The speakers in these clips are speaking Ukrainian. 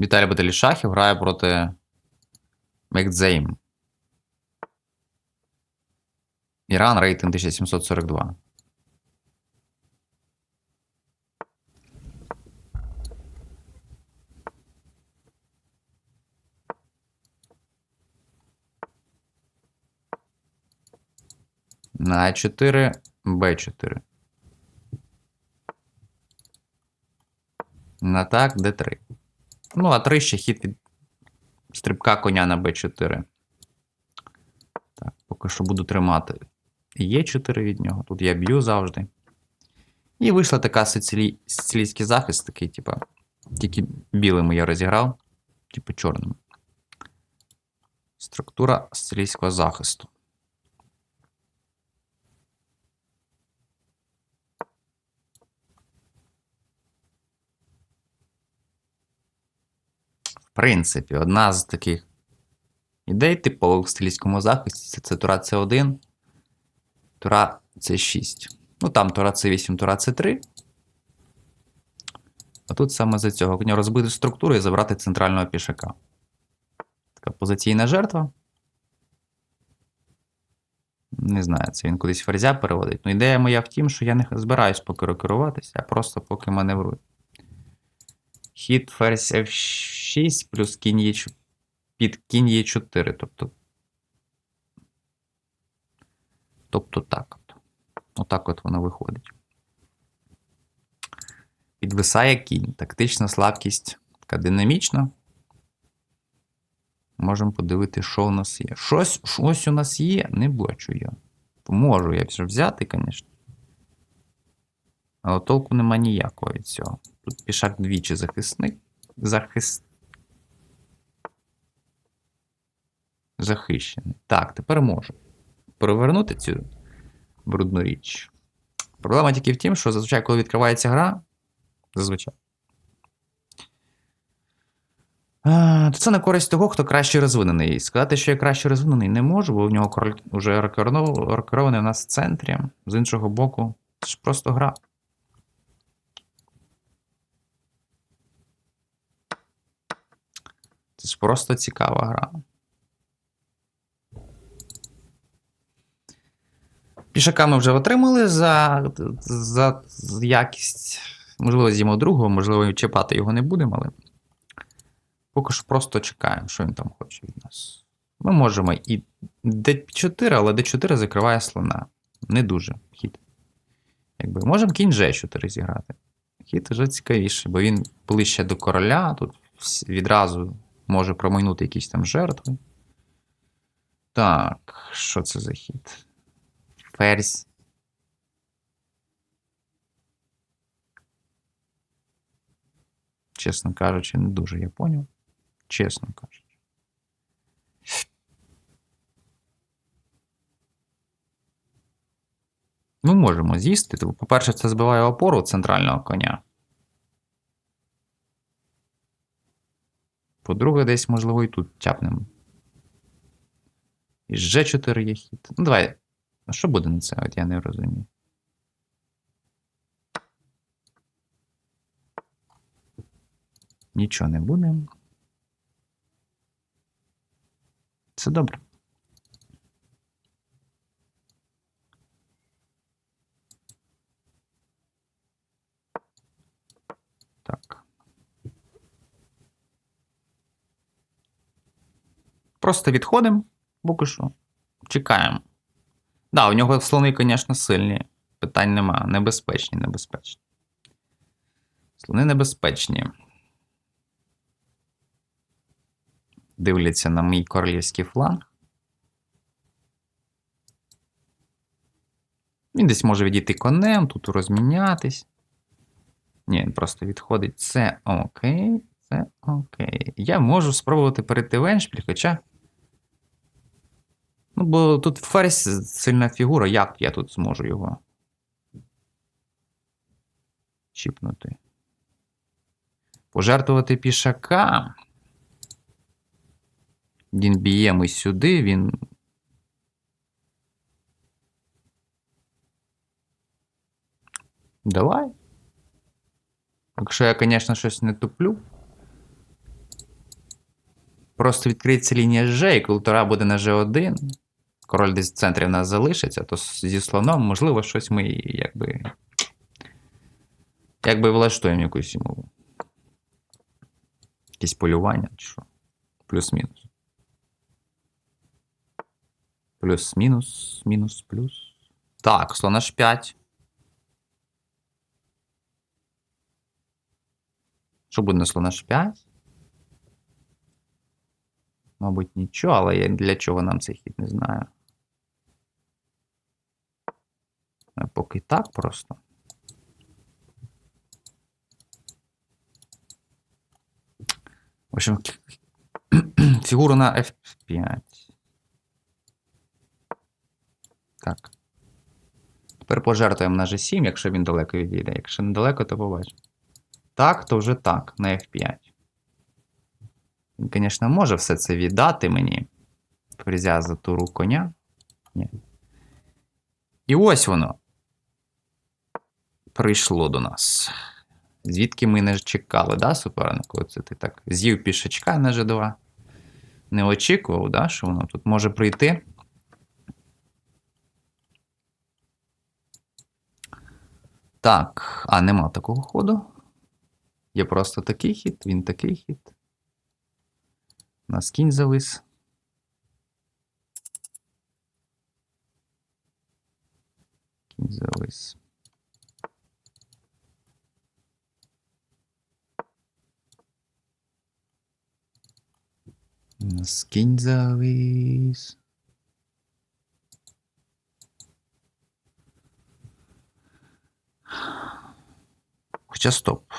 Віталій Баталішахів грає проти Мекдзейм. Іран рейтинг 1742. На А4, Б4. На так, Д3. Ну, а 3 ще хід від стрибка коня на Б4. Так, поки що буду тримати. Є 4 від нього. Тут я б'ю завжди. І вийшла така сицилій... сицилійський захист, такий, типа, тільки білими я розіграв, типу чорним. Структура сицилійського захисту. В принципі, одна з таких ідей типових в стилійському захисті це тура С1, тура С6. Ну там тура С8, тура С3. А тут саме за цього коня розбити структуру і забрати центрального пішака. Така позиційна жертва. Не знаю, це він кудись ферзя переводить. Ну, ідея моя в тім, що я не збираюсь поки керуватися, а просто поки маневрую. Хід ферзь F6 плюс кінь є під кінь є 4. Тобто. Тобто так от. Отак от воно виходить. Підвисає кінь. Тактична слабкість така динамічна. Можемо подивити, що у нас є. Щось, щось у нас є, не бачу я. Можу я вже взяти, звісно. Але толку нема ніякого від цього. Тут пішак двічі захисник. Захист. Захищений. Так, тепер можу перевернути цю брудну річ. Проблема тільки в тім, що зазвичай, коли відкривається гра, зазвичай. То це на користь того, хто краще розвинений. Сказати, що я краще розвинений, не можу, бо в нього король вже рекордований у нас в центрі. З іншого боку, це ж просто гра. Це ж просто цікава гра. Пішака ми вже отримали за за якість. Можливо, з'їмо другого, можливо, чіпати його не будемо, але поки що просто чекаємо, що він там хоче від нас. Ми можемо і D4, але D4 закриває слона. Не дуже хід. Якби Можемо кінь G4 зіграти. Хід вже цікавіший, бо він ближче до короля, тут відразу може промайнути якісь там жертви. Так, що це за хід? Ферзь. Чесно кажучи, не дуже я поняв. Чесно кажучи. Ми можемо з'їсти. По-перше, це збиває опору центрального коня. По-друге, десь, можливо, і тут тяпнемо. І G4 є хід. Ну, давай. А що буде на це? От я не розумію. Нічого не буде. Це добре. Так. Просто відходимо, поки що. Чекаємо. Да, у нього слони, звісно, сильні. Питань нема. Небезпечні, небезпечні. Слони небезпечні. Дивляться на мій королівський фланг. Він десь може відійти конем, тут розмінятись. Ні, він просто відходить. Це окей. Це окей. Я можу спробувати перейти в Еншпіль, хоча. Ну, бо тут ферзь сильна фігура, як я тут зможу його чіпнути? Пожертвувати пішака. Він б'є ми сюди, він. Давай. Якщо я, звісно, щось не туплю. просто відкриється лінія G, і коли тура буде на G1, король десь в центрі в нас залишиться, то зі слоном, можливо, щось ми якби. Якби влаштуємо якусь йому. Якесь полювання, чи що. Плюс-мінус. Плюс-мінус, мінус, плюс. Так, слон H5. Що буде на слон H5? Мабуть, нічого, але я для чого нам цей хід не знаю. А Поки так просто. В общем, фігуру на F5. Так. Тепер пожертвуємо на G7, якщо він далеко відійде. Якщо недалеко, то побачимо. Так, то вже так, на F5. Він, звісно, може все це віддати мені. Фрезя за туру коня. Ні. І ось воно. Прийшло до нас. Звідки ми не чекали, да, супернику? Це ти так з'їв пішачка на G2. Не очікував, да, що воно тут може прийти. Так, а нема такого ходу. Є просто такий хід, він такий хід. У нас кінь завис. Кінь завис. Кінь завис. Хоча стоп.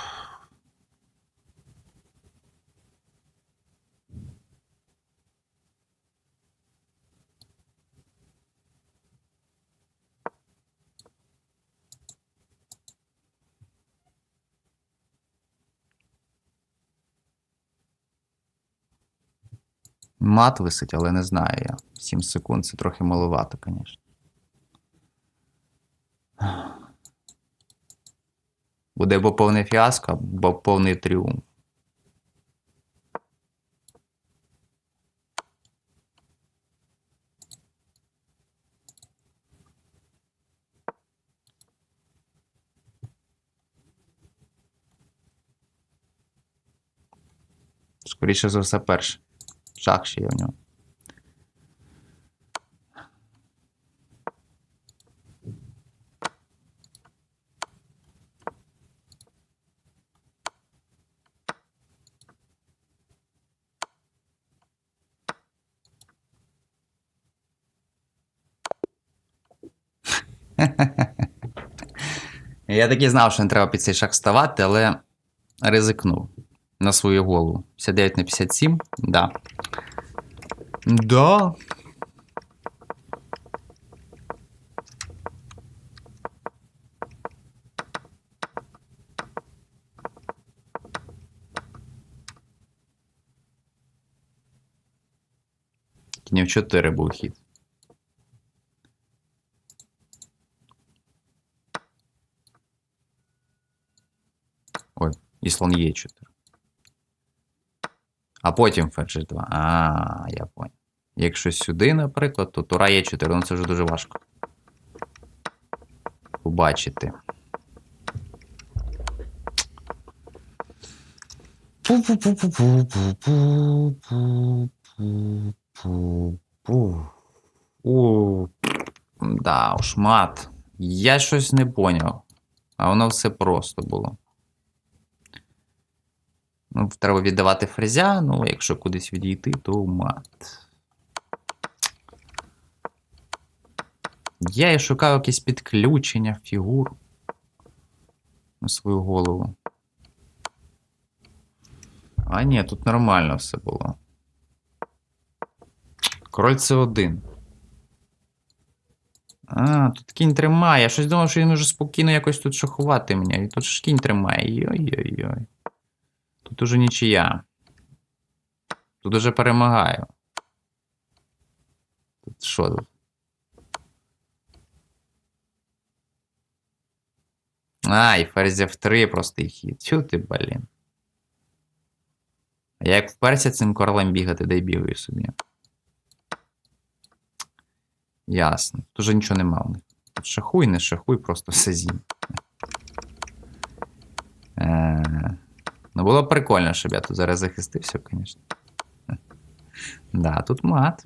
Мат висить, але не знаю я. 7 секунд це трохи маловато, звісно. Буде або повне фіаско, або повний тріумф. Скоріше за все, перше. Шах ще є в нього. Я таки знав, що не треба під цей шаг ставати, але ризикнув на свою голову. 59 на 57, да. Да. Кінь в 4 був хід. Ой, і слон є 4. А потім ферзь 2. А, я понял. Якщо сюди, наприклад, то тура є 4, ну це вже дуже важко. Побачити. Да, уж мат. Я щось не поняв. А воно все просто було. Ну, треба віддавати фрезя, ну, якщо кудись відійти, то мат. Я і шукав якесь підключення фігур на свою голову. А ні, тут нормально все було. Король це один. А, тут кінь тримає. Я щось думав, що він може спокійно якось тут шахувати мене. І тут ж кінь тримає. Йой-йой-йой. Тут уже нічия. Тут уже перемагаю. Тут що тут? Ай, ферзь F3 простий хід. Чу ти, блін. Я як вперся цим королем бігати, дай бігаю собі. Ясно. Тут вже нічого нема в. Шахуй, не шахуй, просто все з'їм. Е, Ну, було б прикольно, щоб я тут зараз захистився, звісно. Да, тут мат.